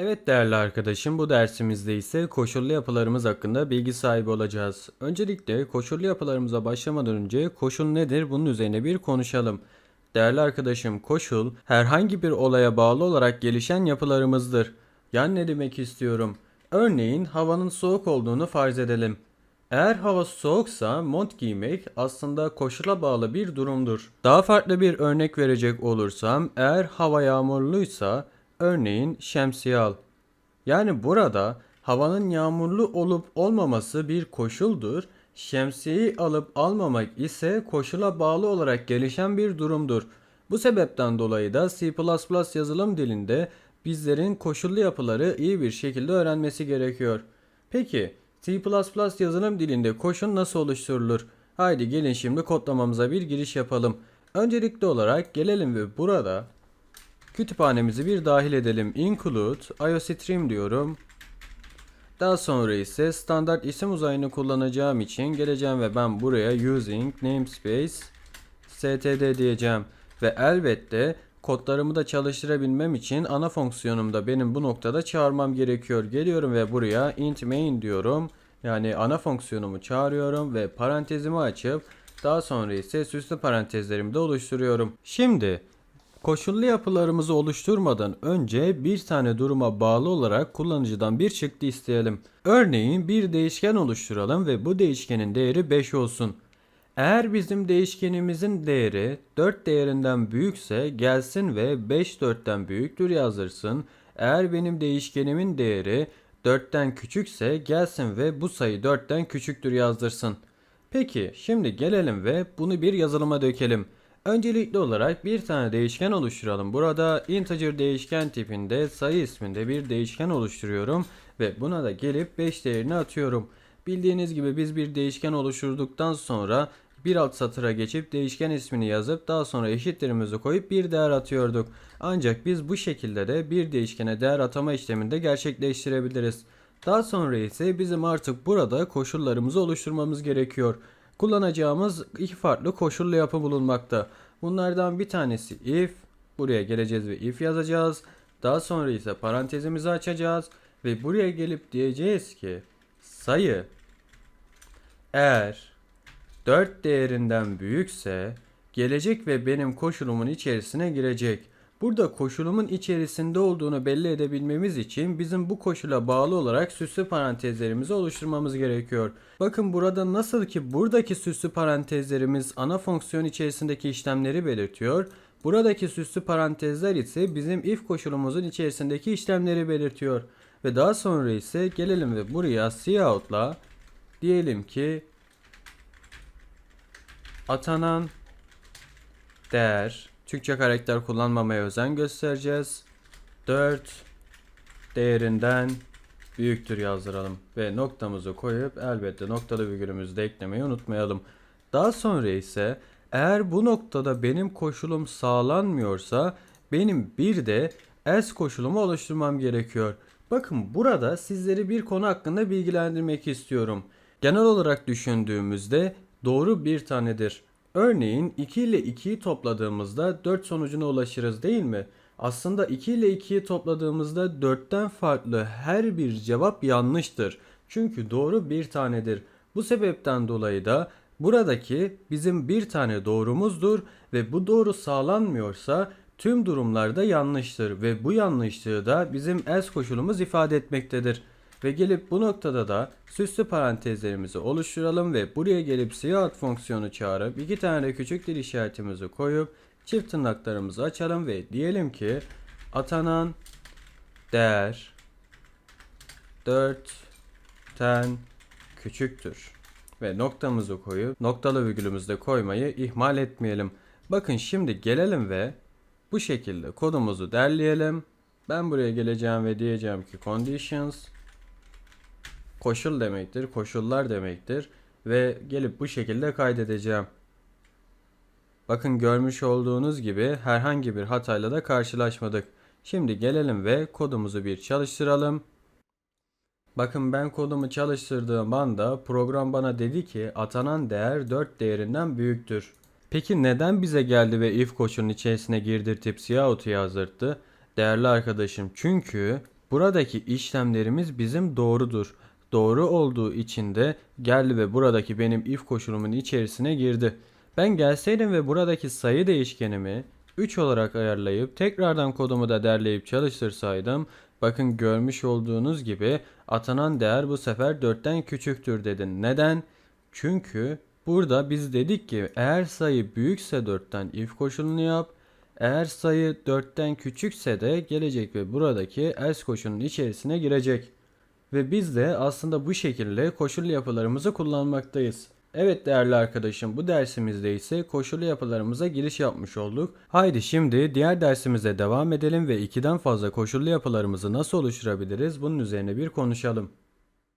Evet değerli arkadaşım bu dersimizde ise koşullu yapılarımız hakkında bilgi sahibi olacağız. Öncelikle koşullu yapılarımıza başlamadan önce koşul nedir bunun üzerine bir konuşalım. Değerli arkadaşım koşul herhangi bir olaya bağlı olarak gelişen yapılarımızdır. Yani ne demek istiyorum? Örneğin havanın soğuk olduğunu farz edelim. Eğer hava soğuksa mont giymek aslında koşula bağlı bir durumdur. Daha farklı bir örnek verecek olursam eğer hava yağmurluysa örneğin şemsiye. Yani burada havanın yağmurlu olup olmaması bir koşuldur. Şemsiyeyi alıp almamak ise koşula bağlı olarak gelişen bir durumdur. Bu sebepten dolayı da C++ yazılım dilinde bizlerin koşullu yapıları iyi bir şekilde öğrenmesi gerekiyor. Peki C++ yazılım dilinde koşul nasıl oluşturulur? Haydi gelin şimdi kodlamamıza bir giriş yapalım. Öncelikli olarak gelelim ve burada kütüphanemizi bir dahil edelim. Include iostream diyorum. Daha sonra ise standart isim uzayını kullanacağım için geleceğim ve ben buraya using namespace std diyeceğim. Ve elbette kodlarımı da çalıştırabilmem için ana fonksiyonumda benim bu noktada çağırmam gerekiyor. Geliyorum ve buraya int main diyorum. Yani ana fonksiyonumu çağırıyorum ve parantezimi açıp daha sonra ise süslü parantezlerimi de oluşturuyorum. Şimdi Koşullu yapılarımızı oluşturmadan önce bir tane duruma bağlı olarak kullanıcıdan bir çıktı isteyelim. Örneğin bir değişken oluşturalım ve bu değişkenin değeri 5 olsun. Eğer bizim değişkenimizin değeri 4 değerinden büyükse gelsin ve 5 4'ten büyüktür yazdırsın. Eğer benim değişkenimin değeri 4'ten küçükse gelsin ve bu sayı 4'ten küçüktür yazdırsın. Peki şimdi gelelim ve bunu bir yazılıma dökelim. Öncelikli olarak bir tane değişken oluşturalım. Burada integer değişken tipinde sayı isminde bir değişken oluşturuyorum ve buna da gelip 5 değerini atıyorum. Bildiğiniz gibi biz bir değişken oluşturduktan sonra bir alt satıra geçip değişken ismini yazıp daha sonra eşitlerimizi koyup bir değer atıyorduk. Ancak biz bu şekilde de bir değişkene değer atama işleminde gerçekleştirebiliriz. Daha sonra ise bizim artık burada koşullarımızı oluşturmamız gerekiyor kullanacağımız iki farklı koşullu yapı bulunmakta. Bunlardan bir tanesi if, buraya geleceğiz ve if yazacağız. Daha sonra ise parantezimizi açacağız ve buraya gelip diyeceğiz ki sayı eğer 4 değerinden büyükse gelecek ve benim koşulumun içerisine girecek. Burada koşulumun içerisinde olduğunu belli edebilmemiz için bizim bu koşula bağlı olarak süslü parantezlerimizi oluşturmamız gerekiyor. Bakın burada nasıl ki buradaki süslü parantezlerimiz ana fonksiyon içerisindeki işlemleri belirtiyor. Buradaki süslü parantezler ise bizim if koşulumuzun içerisindeki işlemleri belirtiyor. Ve daha sonra ise gelelim ve buraya cout'la diyelim ki atanan değer Türkçe karakter kullanmamaya özen göstereceğiz. 4 değerinden büyüktür yazdıralım ve noktamızı koyup elbette noktalı virgülümüzü de eklemeyi unutmayalım. Daha sonra ise eğer bu noktada benim koşulum sağlanmıyorsa benim bir de else koşulumu oluşturmam gerekiyor. Bakın burada sizleri bir konu hakkında bilgilendirmek istiyorum. Genel olarak düşündüğümüzde doğru bir tanedir. Örneğin 2 ile 2'yi topladığımızda 4 sonucuna ulaşırız değil mi? Aslında 2 ile 2'yi topladığımızda 4'ten farklı her bir cevap yanlıştır. Çünkü doğru bir tanedir. Bu sebepten dolayı da buradaki bizim bir tane doğrumuzdur ve bu doğru sağlanmıyorsa tüm durumlarda yanlıştır ve bu yanlışlığı da bizim else koşulumuz ifade etmektedir. Ve gelip bu noktada da süslü parantezlerimizi oluşturalım ve buraya gelip cout fonksiyonu çağırıp iki tane de küçük dil işaretimizi koyup çift tırnaklarımızı açalım ve diyelim ki atanan değer 4'ten küçüktür. Ve noktamızı koyup noktalı virgülümüzü de koymayı ihmal etmeyelim. Bakın şimdi gelelim ve bu şekilde kodumuzu derleyelim. Ben buraya geleceğim ve diyeceğim ki conditions koşul demektir, koşullar demektir ve gelip bu şekilde kaydedeceğim. Bakın görmüş olduğunuz gibi herhangi bir hatayla da karşılaşmadık. Şimdi gelelim ve kodumuzu bir çalıştıralım. Bakın ben kodumu çalıştırdığım anda program bana dedi ki atanan değer 4 değerinden büyüktür. Peki neden bize geldi ve if koşulun içerisine girdirtip cout'u yazdırttı? Değerli arkadaşım çünkü Buradaki işlemlerimiz bizim doğrudur. Doğru olduğu için de geldi ve buradaki benim if koşulumun içerisine girdi. Ben gelseydim ve buradaki sayı değişkenimi 3 olarak ayarlayıp tekrardan kodumu da derleyip çalıştırsaydım bakın görmüş olduğunuz gibi atanan değer bu sefer 4'ten küçüktür dedin. Neden? Çünkü burada biz dedik ki eğer sayı büyükse 4'ten if koşulunu yap. Eğer sayı 4'ten küçükse de gelecek ve buradaki else koşulunun içerisine girecek. Ve biz de aslında bu şekilde koşullu yapılarımızı kullanmaktayız. Evet değerli arkadaşım bu dersimizde ise koşullu yapılarımıza giriş yapmış olduk. Haydi şimdi diğer dersimize devam edelim ve 2'den fazla koşullu yapılarımızı nasıl oluşturabiliriz bunun üzerine bir konuşalım.